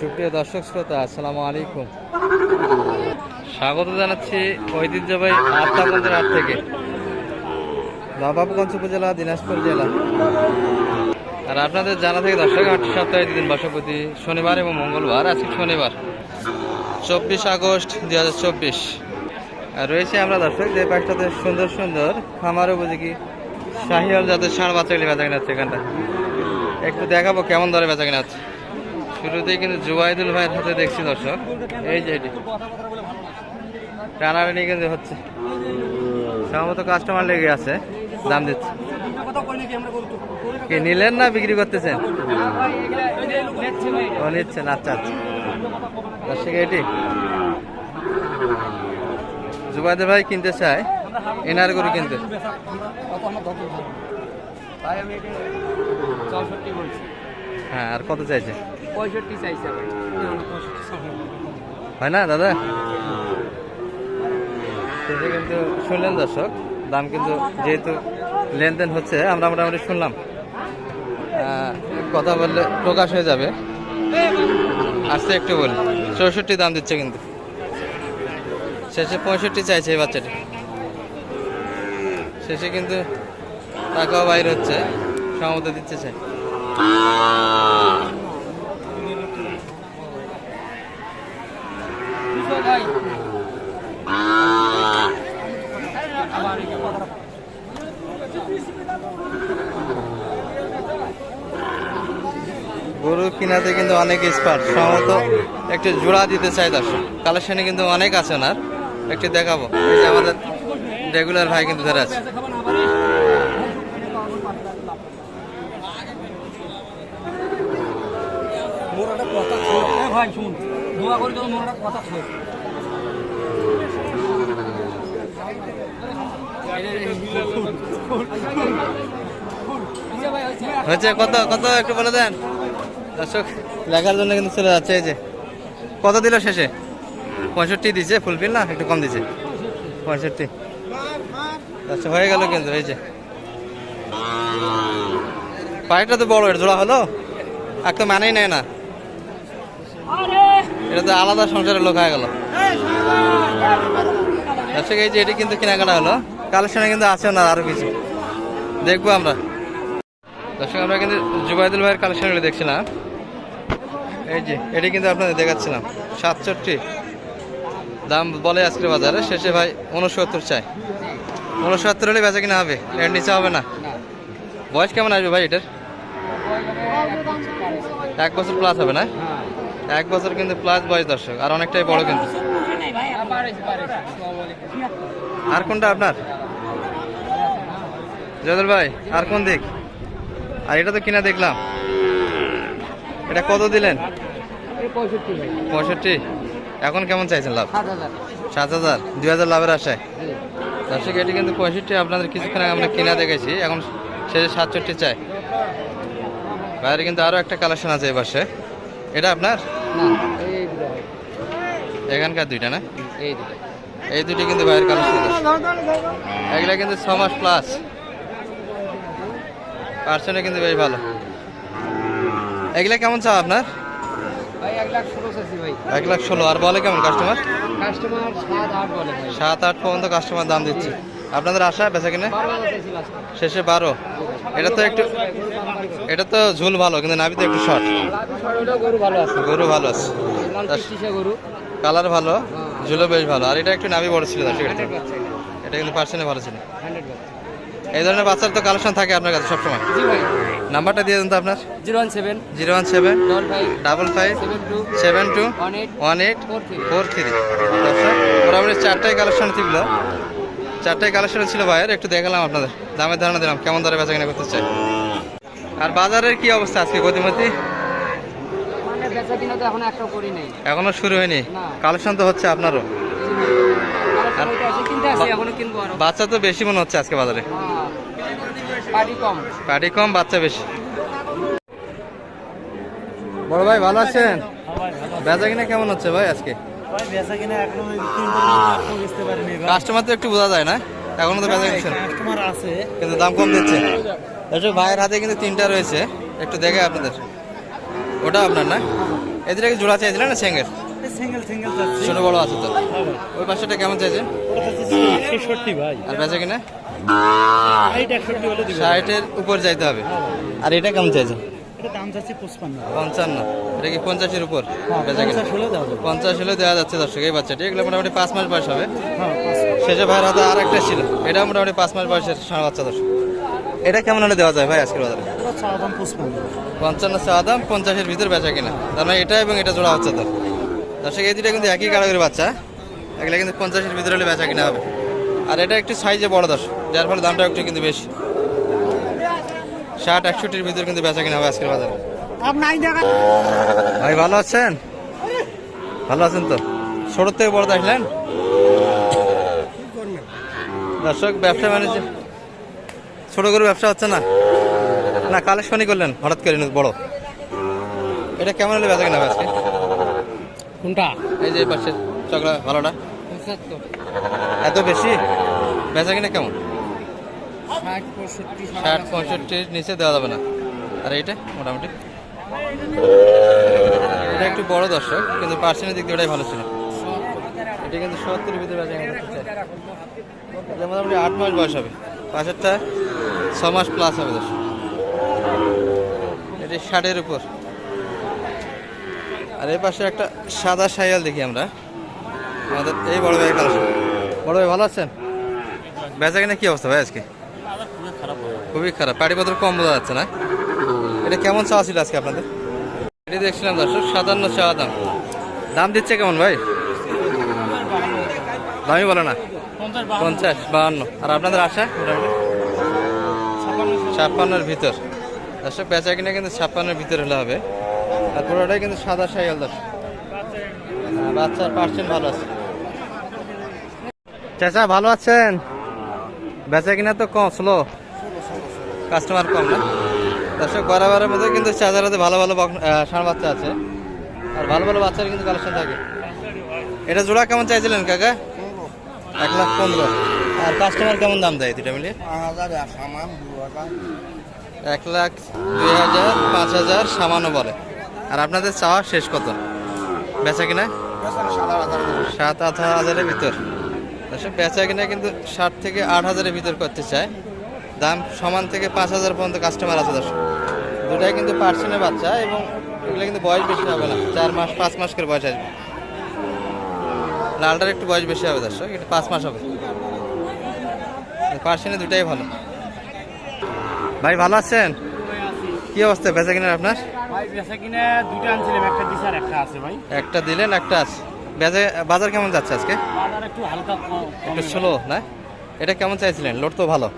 সুপ্রিয় দর্শক শ্রোতা, আসসালামু আলাইকুম। স্বাগত জানাচ্ছি ঐতিহ্যবাহী আত্মাগঞ্জের হাট থেকে। নবাবগঞ্জ উপজেলা, দিনাজপুর জেলা। আর আপনাদের জানা থেকে দর্শক, হাট সপ্তাহে দিন বর্ষপতি শনিবার এবং মঙ্গলবার, আজকে শনিবার, চব্বিশ আগস্ট দুই হাজার চব্বিশ। আর রয়েছে আমরা দর্শক, যে পাঁচটাতে সুন্দর সুন্দর খামার উপযোগী শাহিয়াল জাতের ষাঁড় বাচ্চাগুলি বেচা কিনা হচ্ছে এখানটা একটু দেখাবো কেমন দরে বেচা কিনা হচ্ছে। শুরুতেই কিন্তু জুবাইদুল ভাইয়ের হাতে দেখছি দর্শক। এই যে এটি। টানাটানি কিন্তু হচ্ছে। সম্ভবত কাস্টমার লেগে আছে, দাম দিচ্ছে। কি নিলেন না বিক্রি করতেছেন? ও নিচ্ছেন আচ্ছা আচ্ছা। দর্শক, এটি। জুবাইদুল ভাই কিনতে চায়, এনার গরু কিনতে। চৌষট্টি বলছি। হ্যাঁ আর কত চাইছে? পঁয়ষট্টি চাইছে হয় না দাদা? সেটা কিন্তু শুনলেন দর্শক দাম কিন্তু যেহেতু লেনদেন হচ্ছে আমরা মোটামুটি শুনলাম। কথা বললে প্রকাশ হয়ে যাবে। আসতে একটু বলি চৌষট্টি দাম দিচ্ছে কিন্তু। শেষে পঁয়ষট্টি চাইছে এই বাচ্চাটি। শেষে কিন্তু টাকাও বাইর হচ্ছে সম্মত দিচ্ছে চাই গরু কিনাতে কিন্তু অনেক স্পার্ট সম্ভবত একটু জোড়া দিতে চাই দর্শক। কালেকশনে কিন্তু অনেক আছে ওনার। একটু দেখাবো। আমাদের রেগুলার ভাই কিন্তু ধরে আছে। হয়েছে, কত কত একটু বলে দেন। দর্শক লেখার জন্য কিন্তু চলে যাচ্ছে, এই যে। কত দিল শেষে? পঁয়ষট্টি দিছে ফুলফিল না? একটু কম দিছে। পঁয়ষট্টি। আচ্ছা হয়ে গেল কিন্তু, এই যে। পায়েটা তো বড় জোড়া হলো? এক তো মানেই নেয় না। এটা তো আলাদা সংসারের লোক হয়ে গেল। দর্শক এই যে এটি কিন্তু কেনাকাটা হলো। কালেকশনে কিন্তু আছে না আরও কিছু। দেখব আমরা। দর্শক, আমরা কিন্তু জুবাইদুল ভাইয়ের কালেকশনগুলো দেখছিলাম এই যে, এটি কিন্তু আপনাদের দেখাচ্ছিলাম। সাতষট্টি। দাম বলে আজকের বাজারে। শেষে ভাই উনসত্তর চাই। উনসত্তর হলে বেচা কিনা হবে। এর নিচে হবে না। বয়স কেমন আসবে ভাই এটার? এক বছর প্লাস হবে না? এক বছর কিন্তু প্লাস বয়স দর্শক, আর অনেকটাই বড় কিন্তু। আর কোনটা আপনার? জয়দুল ভাই, আর কোন দিক? আর এটা তো কিনা দেখলাম। এটা কত দিলেন? পঁয়ষট্টি। এখন কেমন চাইছেন লাভ? সাত হাজার। সাত হাজার লাভের আশায়। দর্শক, এটি কিন্তু পঁয়ষট্টি, আপনাদের কিছুক্ষণ আগে আমরা কিনা দেখেছি। এখন শেষে সাতষট্টি চাই। বাইরে কিন্তু আরও একটা কালেকশন আছে এপাশে এটা আপনার? না এই দুটো এখানকার দুইটা না? এই দুটো। এই দুটি কিন্তু বাইরের কালেকশন এগুলা কিন্তু ছ মাস প্লাস পার্সেন্টে কিন্তু বেশ ভালো। এগুলা কেমন চাও আপনার? এক লাখ ষোলো আর বলে কেমন কাস্টমার কাস্টমার সাত আট পর্যন্ত কাস্টমার দাম দিচ্ছে। আপনাদের আশা বেচা কিনে? শেষে বারো। এটা তো একটু এটা তো ঝুল ভালো কিন্তু নাবি তো একটু শর্ট। গরু ভালো আছে। কালার ভালো ঝুলও বেশ ভালো। আর এটা একটু নাবি বড় ছিল দর্শক এটা। কিন্তু পার্সেন্টে ভালো ছিল। এই ধরনের বাচ্চার তো কালেকশন থাকে আপনার কাছে সবসময়? নাম্বারটা দিয়ে দেন তো আপনার। Zero one seven. Zero one seven. Double five. Seven two. One eight. Four three. Four three. দর্শক মোটামুটি চারটাই কালেকশন ছিল। চারটাই কালেকশন ছিল ভাইয়ের একটু দেখালাম আপনাদের। দামের ধারণা দিলাম কেমন দরে বেচা কিনা করতে চাই আর বাজারের কি অবস্থা আজকে গতিমতি মানে বেচা কিনা তো এখন একটা করি নাই। এখনও শুরু হয়নি। কালেকশন তো হচ্ছে আপনারও। কালেকশন হইতে আছে, কিনতে আসি, এখনও কিনবো আরও। বাচ্চা তো বেশি মনে হচ্ছে আজকে বাজারে। হ্যাঁ। পার্টি কম। কম বাচ্চা বেশি। বড় ভাই ভালো আছেন? বেচা কিনা কেমন হচ্ছে ভাই আজকে? কাস্টমার তো একটু বোঝা যায় না? এখনও তো বেচা কিনছেন কাস্টমার আছে। কিন্তু দাম কম দিচ্ছে। দর্শক ভাইয়ের হাতে কিন্তু তিনটা রয়েছে। একটু দেখে আপনাদের। ওটা আপনার না? এদের কি জোড়া চাইছিলেন না ছোট বড় আছে তো। ওই পাশেটা কেমন চাইছেন? ভাই। আর বেচা কিনা? ষাটের উপর যাইতে হবে। আর এটা কেমন চাইছেন? এটা দাম চাচ্ছি পঁচপান্ন। পঞ্চান্ন। এটা কি পঞ্চাশের উপর? কিনা। পঞ্চাশ হলে দেওয়া যাচ্ছে দর্শক এই বাচ্চাটি। এগুলো মোটামুটি পাঁচ মাস বয়স হবে। হ্যাঁ শেষে ভাইয়ের হাতে আর একটা ছিল। এটা মোটামুটি পাঁচ মাস বয়সের ষাঁড় বাচ্চা দর্শক। এটা কেমন হলে দেওয়া যায় ভাই আজকের বাজারে? পঞ্চান্ন চাওয়া দাম পঞ্চাশের ভিতর বেচা কিনা। তার মানে এটা এবং এটা জোড়া হচ্ছে তো। দর্শক এই দুটা কিন্তু একই কারাগরি বাচ্চা। এগুলো কিন্তু পঞ্চাশের ভিতরে হলে বেচা কিনা হবে। আর এটা একটু সাইজে বড় দর্শক যার ফলে দামটা একটু কিন্তু বেশি। ষাট একষট্টির ভিতরে কিন্তু বেচা কিনা হবে আজকের বাজারে। আর নাই দেখা। ভাই ভালো আছেন? ভালো আছেন তো? ছোট থেকে বড় দেখলেন? দর্শক ব্যবসা বাণিজ্য। ছোট করে ব্যবসা হচ্ছে না। না কালেকশনই করলেন হঠাৎ করে বড়। এটা কেমন হলে বেচা কিনা হবে আজকে? কোনটা? এই যে পাশে চকলা ভালোটা। এত বেশি? বেচা কিনা কেমন? ষাট ষাট পঁয়ষট্টির নিচে দেওয়া যাবে না। আর এইটা? মোটামুটি। এটা একটু বড় দর্শক কিন্তু পার্সেন্টের দিক দিয়ে ওটাই ভালো ছিল। এটা কিন্তু সত্তরের ভিতরে কিনা এটা মোটামুটি আট মাস বয়স হবে। পাশেরটা ছ মাস প্লাস হবে দর্শক। এটি ষাটের উপর। আর এই পাশে একটা সাদা সাইয়াল দেখি আমরা। আমাদের এই বড় ভাই কালেকশন। বড় ভাই ভালো আছেন? বেচা কিনা কি অবস্থা ভাই আজকে? খুবই খারাপ। পাটিপত্র কম বোঝা যাচ্ছে না। এটা কেমন চাওয়া ছিল আজকে আপনাদের? এটি দেখছিলাম দর্শক সাতান্ন চাওয়া দাম। দাম দিচ্ছে কেমন ভাই? দামই বলে না। পঞ্চাশ বাহান্ন। আর আপনাদের আশা? ছাপ্পান্নর ভিতর। দর্শক বেচা কিনা কিন্তু ছাপ্পান্নর ভিতর হলে হবে। আর পুরোটাই কিন্তু সাদা সাইকেল দর্শক। হ্যাঁ, বাচ্চার পার্সেন্ট ভালো আছে। চেঁচা ভালো আছেন? বেচা কিনা তো কম স্লো কাস্টমার কম না। দর্শক, বরাবরের মধ্যে কিন্তু চাচারাতে ভালো ভালো ষাঁড় বাচ্চা আছে। আর ভালো ভালো বাচ্চার কিন্তু কালেকশন থাকে। এটা জোড়া কেমন চাইছিলেন কাকা? এক লাখ পনেরো। আর কাস্টমার কেমন দাম দেয় দুটা মিলিয়ে? এক লাখ দুই হাজার, পাঁচ হাজার সামান্য বলে। আর আপনাদের চাওয়া শেষ কত? বেচা কিনা? সাত আট হাজারের ভিতর। বেচা কিনা কিন্তু ষাট থেকে আট হাজারের ভিতর করতে চায়। দাম সমান থেকে পাঁচ হাজার পর্যন্ত কাস্টমার আছে দর্শক। দুটাই কিন্তু পার্সেন্টের বাচ্চা এবং এগুলো কিন্তু বয়স বেশি হবে না। চার মাস পাঁচ মাস করে বয়স আসবে। লালটার একটু বয়স বেশি হবে দর্শক একটু পাঁচ মাস হবে। পার্সেন্টে দুটাই ভালো। ভাই ভালো আছেন? কি অবস্থা? বেচা কিনার আপনার? একটা দিলেন একটা আছে। বাজার কেমন যাচ্ছে আজকে? একটু স্লো না? এটা কেমন চাইছিলেন? লোড তো ভালো।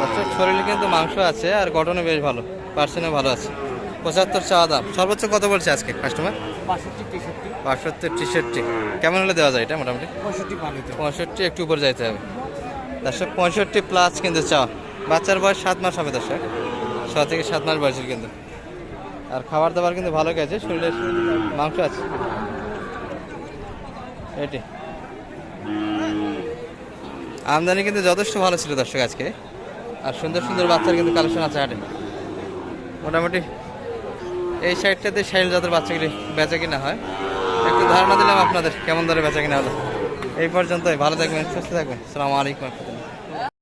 দর্শক শরীরে কিন্তু মাংস আছে আর গঠনও বেশ ভালো পার্সেন্টও ভালো আছে। পঁচাত্তর চাওয়া দাম। সর্বোচ্চ কত বলছে আজকে কাস্টমার বাষট্টি তেষট্টি। কেমন হলে দেওয়া যায় এটা মোটামুটি? পঁয়ষট্টি একটু উপর যাইতে হবে। দর্শক পঁয়ষট্টি প্লাস কিন্তু চাওয়া বাচ্চার বয়স সাত মাস হবে দর্শক। ছ থেকে সাত মাস বয়সের কিন্তু। আর খাবার দাবার কিন্তু ভালো গেছে শরীরের মাংস আছে। এটি। আমদানি কিন্তু যথেষ্ট ভালো ছিল দর্শক আজকে। আর সুন্দর সুন্দর বাচ্চার কিন্তু কালেকশন আছে হাটে। মোটামুটি এই সাইডটাতে শাইল জাতের বাচ্চাগুলি বেচা কিনা হয়। একটু ধারণা দিলাম আপনাদের কেমন ধরে বেচা কিনা হলো। এই পর্যন্তই, ভালো থাকবেন, সুস্থ থাকবেন। সালামু আলাইকুম